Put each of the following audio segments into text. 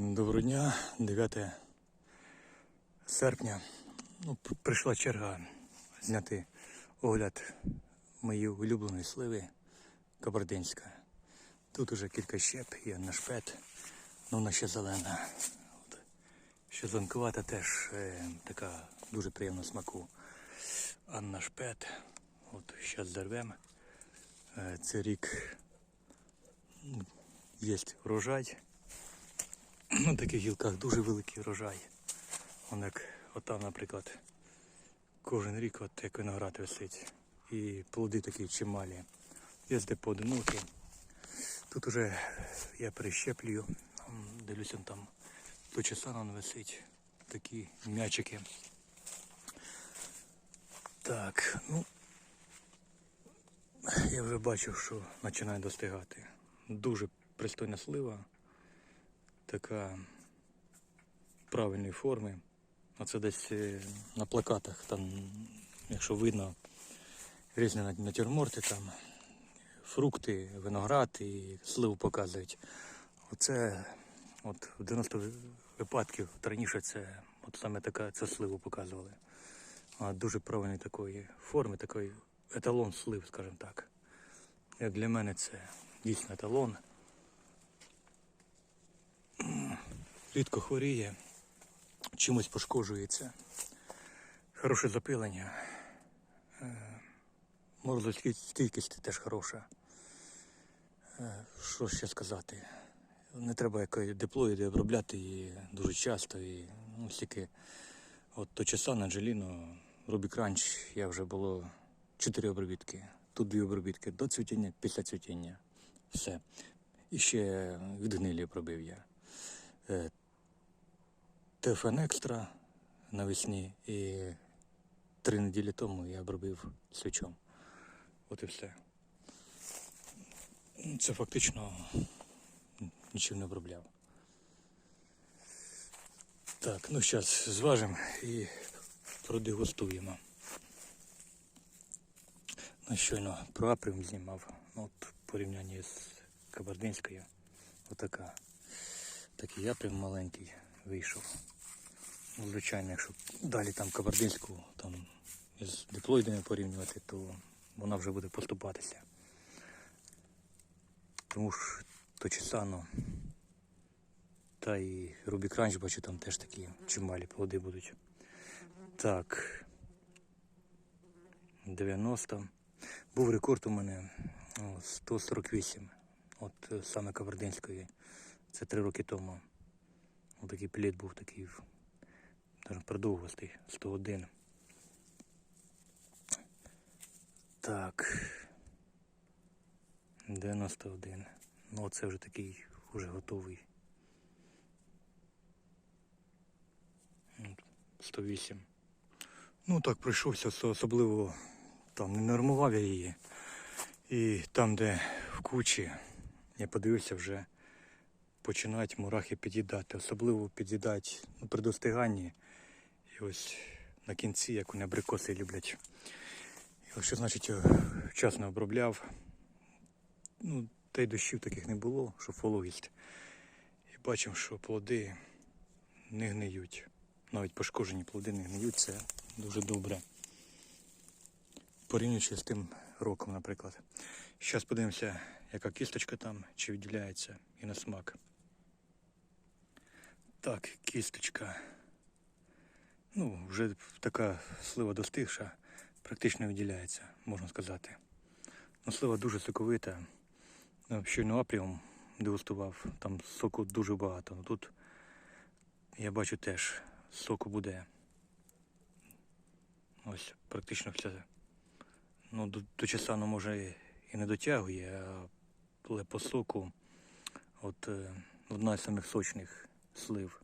Доброго дня, 9 серпня. Ну, прийшла черга зняти огляд моєї улюбленої сливи Кабардинська. Тут уже кілька щеп, є нашпет, ну вона ще зелена. От. Ще зеленкувата теж е, така дуже приємна смаку. Анна Шпет. От зараз зарвемо. Е, це рік є врожай. На таких гілках дуже великий врожай. Вон як отам, наприклад, кожен рік от як виноград висить. І плоди такі чималі. Є де поодинокі. Тут уже я перещеплюю, М, дивлюся там до часа висить. Такі м'ячики. Так, ну я вже бачу, що починає достигати. Дуже пристойна слива така правильної форми. Оце десь е, на плакатах, там, якщо видно, різні натюрморти, там, фрукти, виноград і сливу показують. Оце от в 90 випадків раніше це от саме така це сливу показували. А дуже правильної такої форми, такий еталон слив, скажімо так. Як для мене це дійсно еталон. Рідко хворіє, чимось пошкоджується. Хороше запилення. Е, Морозостійкість теж хороша. Е, Що ще сказати? Не треба якої диплоїди обробляти її дуже часто. І, ну, стільки от то часа на Джеліно, Рубік Ранч, я вже було чотири обробітки. Тут дві обробітки до цвітіння, після цвітіння. Все. І ще від гнилі пробив я. Е, ТФН Екстра навесні і три неділі тому я обробив свічом. От і все. Це фактично нічим не обробляв. Так, ну зараз зважимо і продегустуємо. Ну, щойно про априм знімав. Ну, от в порівнянні з Кабардинською. Отака. Такий априм маленький вийшов. Ну, звичайно, якщо далі там кабардинську там із диплоїдами порівнювати, то вона вже буде поступатися. Тому ж то Чесано та і Рубік Ранч, бачу, там теж такі чималі плоди будуть. Так. 90. Був рекорд у мене 148. От е, саме Кабардинської. Це три роки тому. Ось такий був такий продовгостий, 101. Так. 91. Ну оце вже такий вже готовий. 108. Ну так пройшовся, со- особливо там не нормував я її. І там, де в кучі, я подивився вже починають мурахи під'їдати. Особливо під'їдають ну, при достиганні. І ось на кінці, як вони абрикоси люблять. І ось що значить вчасно обробляв. Ну, та й дощів таких не було, що вологість. І бачимо, що плоди не гниють. Навіть пошкоджені плоди не гниють, це дуже добре. Порівнюючи з тим роком, наприклад. Зараз подивимося, яка кісточка там, чи відділяється і на смак. Так, кісточка. Ну, вже така слива достигша, практично виділяється, можна сказати. Ну, слива дуже соковита. Ну, щойно апріум дегустував, там соку дуже багато. Ну, тут я бачу теж соку буде. Ось практично все. Ну, до, до часану може і не дотягує, але по соку от е, одна з самих сочних слив,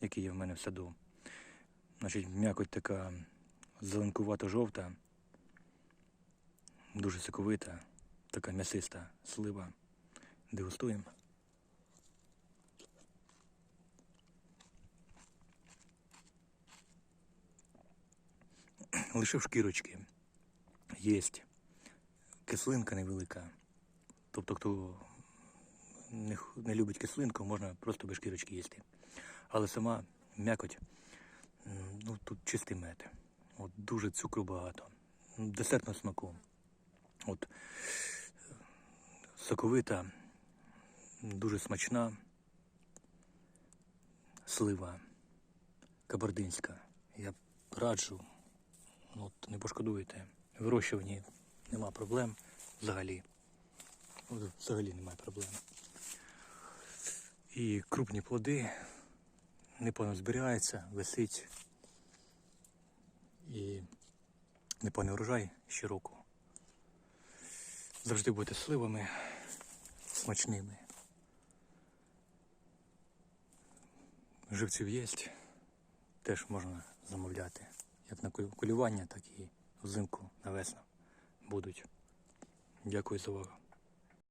які є в мене в саду. Значить, м'якоть така зеленкувато-жовта, дуже соковита, така м'ясиста слива. Дегустуємо. Лишив шкірочки. Єсть. Кислинка невелика. Тобто, хто не, не любить кислинку, можна просто без шкірочки їсти. Але сама м'якоть, ну тут чистий мед. От дуже цукру багато. Десертного смаку. От соковита, дуже смачна слива кабардинська. Я раджу, ну, от не пошкодуєте. Вирощуванні нема проблем взагалі. Взагалі немає проблем. І крупні плоди непогано зберігається, висить. І непоганий урожай щороку. Завжди будете сливами смачними. Живців є, теж можна замовляти. Як на кулювання, так і взимку на весну будуть. Дякую за увагу.